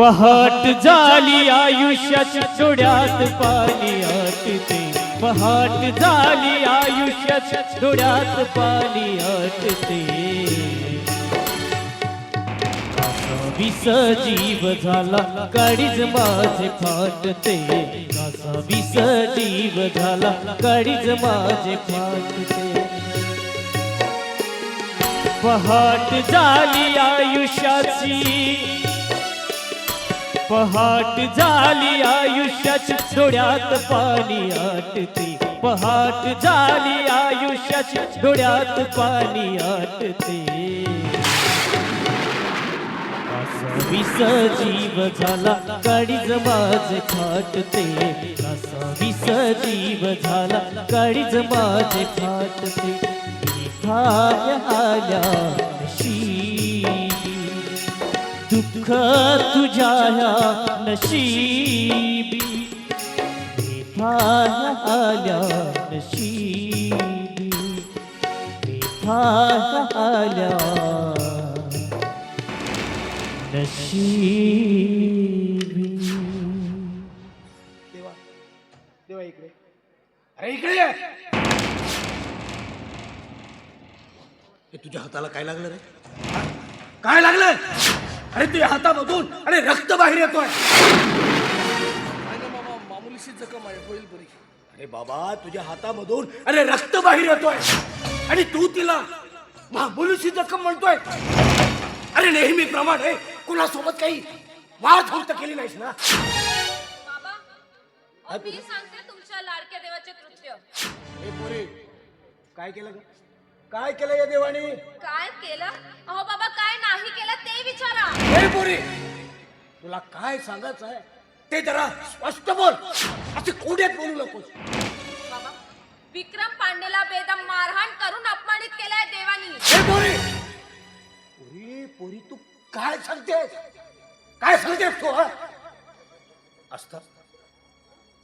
पहाट झाली आयुष्याच्या डोळ्यात पाणी आटते. पहाट झाली आयुष्याच्या डोळ्यात पाणी आटते. असा विस जीव झाला काळीज माझे फाटते. कसा विस जीव झाला काळीज माझे फाटते. पहाट झाली आयुष्याची पहाट झाली आयुष्याची डोळ्यात पाणी आटते. पहाट झाली आयुष्याची डोळ्यात पाणी आटते. विस जीव झाला काळीज माझ खाटते असा विस जीव झाला काळीज माझ खाटते आल्या शी दुःख तुझ्या नशिबी. इथाय आल्या नशीबी. आल्या नशीबी. देवा देवा इकडे. अरे इकडे ये. हे तुझ्या हाताला काय लागलं रे? काय लागलं? अरे तुझ्या हातामधून अरे रक्त बाहेर येतोय. मामा मामुलीशी जखम आहे होईल बरी. अरे बाबा तुझ्या हातामधून अरे रक्त बाहेर येतोय. आणि तू तिला मामुलीशी जखम म्हणतोय. अरे नेहमीप्रमाणे कुणासोबत काही वाद फक्त केली नाहीस ना. बाबा अहो, मी सांगते तुमच्या लाडक्या देवाचे कृत्य हे पोरी काय केलं ग? काय केलं या देवानी? काय केलं? अहो बाबा काय नाही केलं ते विचारा. हे पोरी तुला काय सांगायचं आहे? ते जरा स्पष्ट बोल. असे कोड्यात बोलू नकोस. बाबा विक्रम पांडेला बेदम मारहाण करून अपमानित केलाय देवानी. हे पोरी पोरी पोरी तू काय सांगतेस? काय सांगतेस तू हा? असत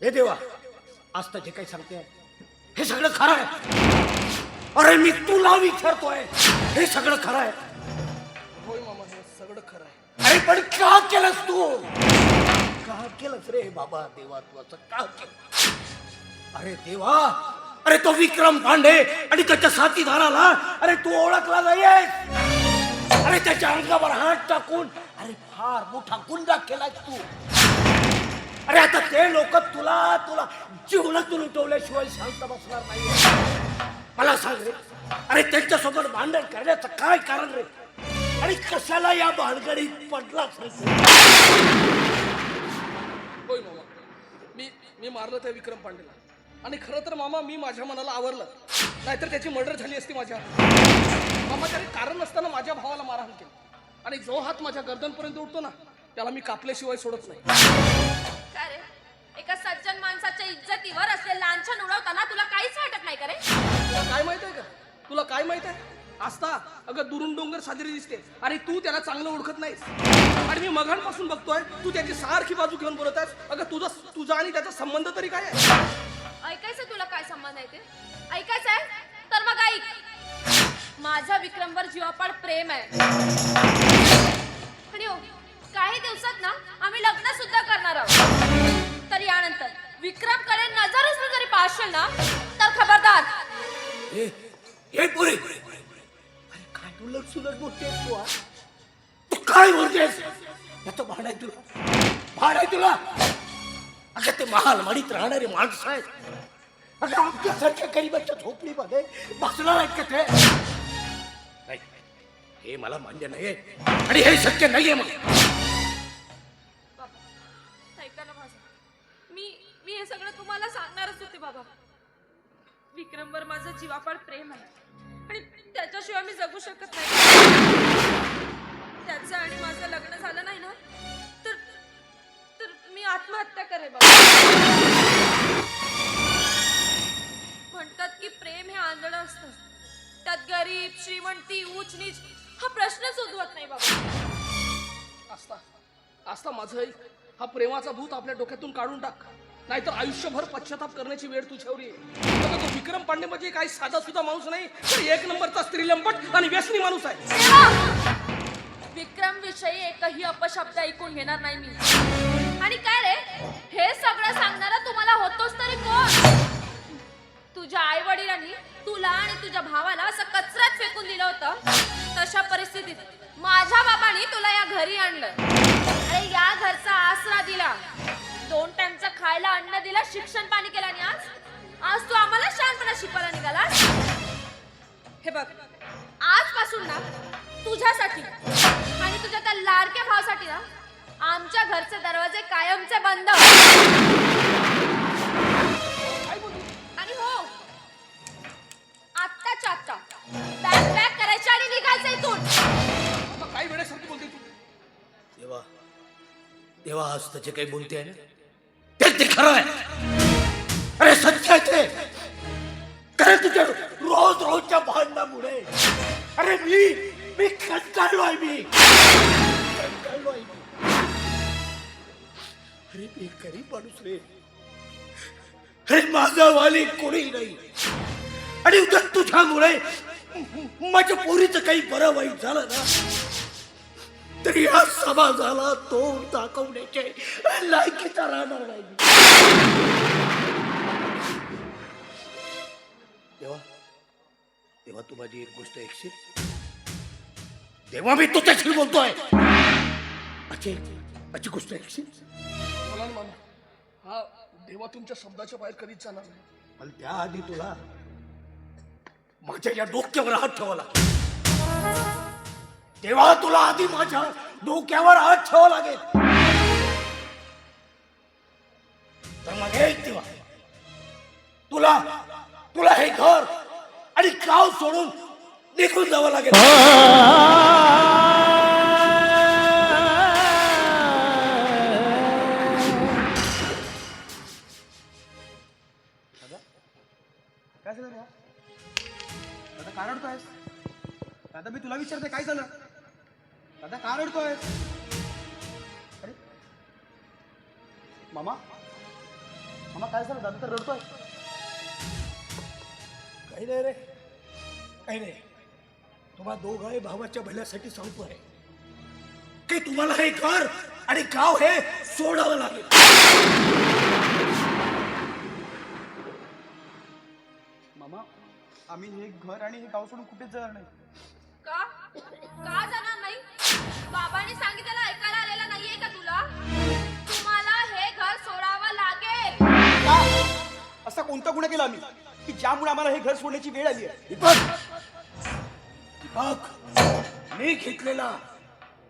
हे देवा असत जे काही सांगते हे सगळं खरं आहे. अरे मी तुला विचारतोय. हे सगळं खरं आहे. होय मामा हे सगळं खरं आहे. अरे पण का केलंस तू? का केलंस रे बाबा? देवा तू असं का केलं अरे देवा अरे तो विक्रम पांडे आणि त्याच्या साथीदाराला अरे तू ओळखला नाहीयेस? अरे त्याच्या अंगावर हात टाकून अरे फार मोठा गुन्हा केलाय तू. अरे आता ते लोक तुला तुला जीवनातून उठवल्याशिवाय शांत बसणार नाही मला सांग रे. अरे त्यांच्यासोबत भांडण करण्याचं काय कारण रे? आणि कशाला या भानगडीत रे? तू? होय मामा. मी मी मारलं त्या विक्रम पांडेला. आणि खरं तर मामा मी माझ्या मनाला आवरलं. नाहीतर त्याची मर्डर झाली असती माझ्या. मामा त्याने कारण नसताना माझ्या भावाला मारहाण केली. आणि जो हात माझ्या गर्दनपर्यंत उठतो ना त्याला मी कापल्याशिवाय सोडत नाही. काय रे? एका सज्जन माणसाच्या इज्जतीवर असले लांछन उडवताना तुला काहीच वाटत नाही का रे? तुला काय माहीत आहे का? तुला काय माहीत आहे आस्था अगं दुरून डोंगर साजरी दिसते. आणि तू त्याला चांगलं ओळखत नाहीस. आणि मी मघांपासून बघतोय तू त्याची सारखी बाजू घेऊन बोलत आहेस. अगं तुझा तुझा आणि त्याचा संबंध तरी काय आहे? ऐकायचं तुला काय संबंध आहे ते? ऐकायचं आहे? तर मग ऐक. माझा विक्रमवर जीवापाड प्रेम आहे. आणि हो काही दिवसात ना आम्ही लग्न सुद्धा करणार आहोत. तर यानंतर विक्रमकडे नजर असली जरी पाहशील ना तर खबरदार. हे हे पुरे. अरे काय उलट सुलट बोलतेस तू हा? तू काय बोलतेस? याचं भाड आहे तुला. भाड आहे तुला. अगं ते महाल माडीत राहणारे माणसं आहेत. अगं आमच्यासारख्या गरीबाच्या झोपडीमध्ये बसणार आहेत का ते? नाही हे मला मान्य नाहीये. आणि हे शक्य नाहीये मग बाबा ऐका ना माझं. मी मी हे सगळं तुम्हाला सांगणारच होते बाबा. विक्रमवर माझं जीवापाड प्रेम आहे. आणि त्याच्याशिवाय मी जगू शकत नाही. त्याचं आणि माझं लग्न झालं नाही ना तर तर मी आत्महत्या करे बाबा. म्हणतात की प्रेम हे आंधळं असतं. त्यात गरीब श्रीमंती उच नीच हा प्रश्नच उद्भवत नाही बाबा. आस्था आस्था माझं हा प्रेमाचा भूत आपल्या डोक्यातून काढून टाक. नाहीतर आयुष्यभर पश्चाताप करण्याची वेळ तुझ्यावर येईल तो विक्रम पांडे म्हणजे काही साधा सुद्धा माणूस नाही तर एक नंबरचा स्त्रीलंपट आणि व्यसनी माणूस आहे. विक्रम विषयी एकही अपशब्द ऐकून घेणार नाही मी. आणि काय रे? हे सगळं सांगणारा तुम्हाला होतोच तरी कोण? तुझ्या आई वडिलांनी तुला आणि तुझ्या भावाला असं कचऱ्यात फेकून दिलं होतं. तशा परिस्थितीत माझ्या बाबांनी तुला या घरी आणलं. दिला शिक्षण पाणी केलं आणि आज आज तू आम्हाला शांतपणा शिकवायला निघाला हे बघ आजपासून ना तुझ्यासाठी आणि तुझ्या त्या लाडक्या भावासाठी ना आमच्या घरचे दरवाजे कायमचे बंद. आणि हो आत्ताच्या आत्ता बॅग बॅग करायची आणि निघायचं इथून. वेळेसारखी बोलते तू. देवा देवा आज त्याचे काही बोलते आहे ना? ते ते खरं आहे. अरे सत्य आहे ते. खरं तुझ्या रोज रोजच्या भांडणामुळे. अरे मी मी कंटाळलो आहे मी. कंटाळलो आहे मी. अरे मी गरीब माणूस रे. अरे माझा वाली कोणी नाही. आणि उद्या तुझ्यामुळे माझ्या पोरीचं काही बरं वाईट झालं ना. तरी या समाजाला तोंड दाखवण्याचे लायकीचा राहणार नाही. देवा देवा तू माझी एक गोष्ट ऐकशील? देवा मी तुझ्याशी बोलतोय. अच्छी अच्छी गोष्ट ऐकशील? मला ना मामा हा देवा तुमच्या शब्दाच्या बाहेर कधीच जाणार नाही. पण त्याआधी तुला माझ्या या डोक्यावर हात ठेवा लागेल. तेव्हा तुला आधी माझ्या डोक्यावर हात ठेवा लागेल. तर मग हे तेव्हा. तुला तुला हे घर आणि गाव सोडून निघून जावं लागेल. काय झालं दादा काय रडतोय दादा मी तुला विचारते काय झालं? दादा का रडतोयस अरे. मामा. मामा काय झालं? दादा तर रडतोय. काही नाही रे. काही नाही. तुम्हा दोघाही भावाच्या भल्यासाठी सांगतोय की तुम्हाला हे घर आणि गाव हे सोडावं लागेल. मामा आम्ही हे घर आणि हे गाव सोडून कुठेच जाणार नाही. कोणता गुन्हा केला आम्ही. की ज्यामुळे आम्हाला हे घर सोडण्याची वेळ आली आहे. दीपक दीपक मी घेतलेला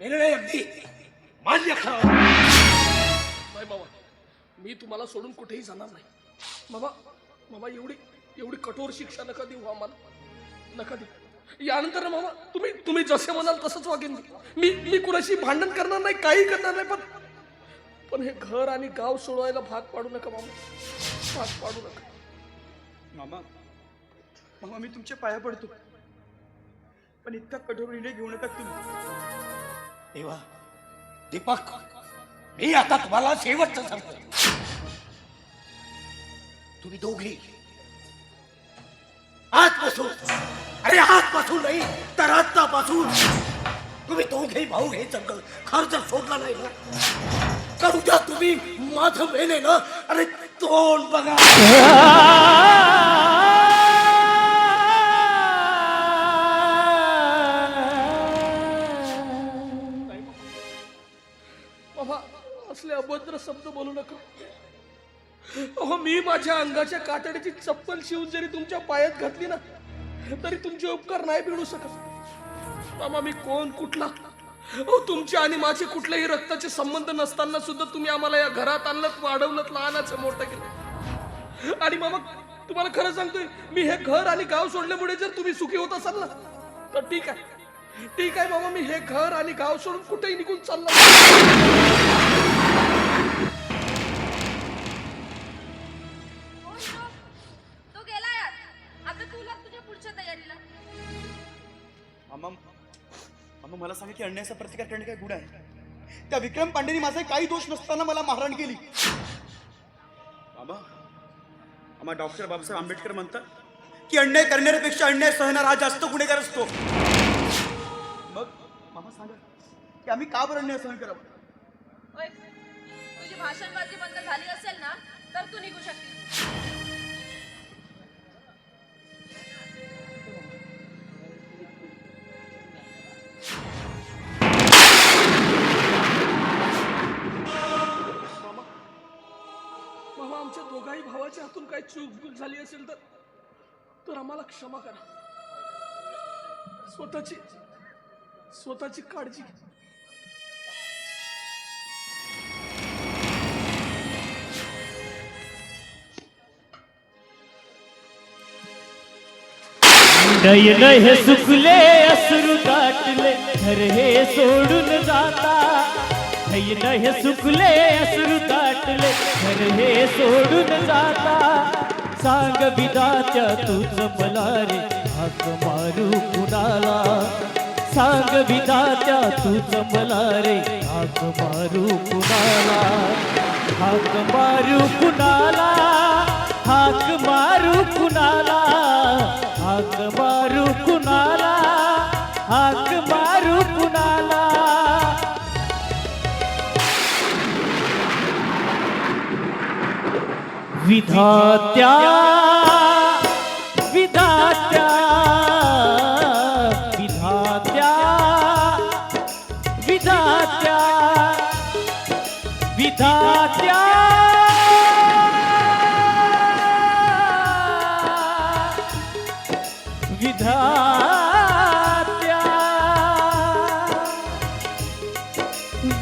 निर्णय अगदी मान्य नाही बाबा मी तुम्हाला सोडून कुठेही जाणार नाही. बाबा बाबा एवढी एवढी कठोर शिक्षा नका देऊ आम्हाला. नका देऊ. यानंतर मामा तुम्ही तुम्ही जसे म्हणाल तसंच वागेन मी. मी मी कुणाशी भांडण करणार नाही काही करणार नाही पण पण हे घर आणि गाव सोडवायला भाग पाडू नका मामा भाग पाडू नका. मामा मामा मी तुमच्या पाया पडतो. पण इतका कठोर निर्णय घेऊ नका तुम्ही. देवा दीपक मी आता तुम्हाला शेवटचं सांगतो. तुम्ही दोघे आजपासून अरे आजपासून नाही तर आजपासून तुम्ही दोघे भाऊ हे जंगल खर्च सोडला नाही ना तर उद्या तुम्ही माझं मेले ना अरे तोंड बघा. बाबा असले अभद्र शब्द बोलू नका. अहो मी माझ्या अंगाच्या कातडीची चप्पल शिवून जरी तुमच्या पायात घातली ना तरी तुमचे उपकार नाही मिळू शकत. मामा मी कोण कुठला? अहो तुमचे आणि माझे कुठलेही रक्ताचे संबंध नसताना सुद्धा तुम्ही आम्हाला या घरात आणलं वाढवलं लहानाचं मोठं केलं. आणि मामा तुम्हाला खरं सांगतोय मी हे घर आणि गाव सोडल्यामुळे जर तुम्ही सुखी होत असाल ना तर ठीक आहे. ठीक आहे मामा मी हे घर आणि गाव सोडून कुठेही निघून चाललो. मला सांगा की अन्यायाचा प्रतिकार करणे काय गुन्हा आहे? त्या विक्रम पांडेनी माझा काही दोष नसताना मला मारहाण केली. मामा मामा डॉक्टर बाबासाहेब आंबेडकर म्हणतात की अन्याय करणाऱ्यापेक्षा अन्याय सहणारा हा जास्त गुन्हेगार असतो. मग मामा सांगा की आम्ही का बरं अन्याय सहन करावं? तुझी भाषणबाजी बंद झाली असेल ना तर तू निघू शकते भावाच्या हातून चूक झाली असेल तर तर आम्हाला क्षमा करा. स्वतःची स्वतःची काळजी घ्या. नयन हे सुकले असुर दाटले घर हे सोडून जाता. नयन हे सुकले असुर दाटले घर हे सोडून जाता. सांग विदाच्या तुझ मला रे हाक मारू कुणाला? सांग विदाच्या तुझ मला रे हाक मारू कुणाला? हाक मारू कुणाला? हाक मारू कुणाला? हाक मारू विधात्या विधात्या विधात्या विधात्या विधात्या। विधात्या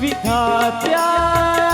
विधात्या।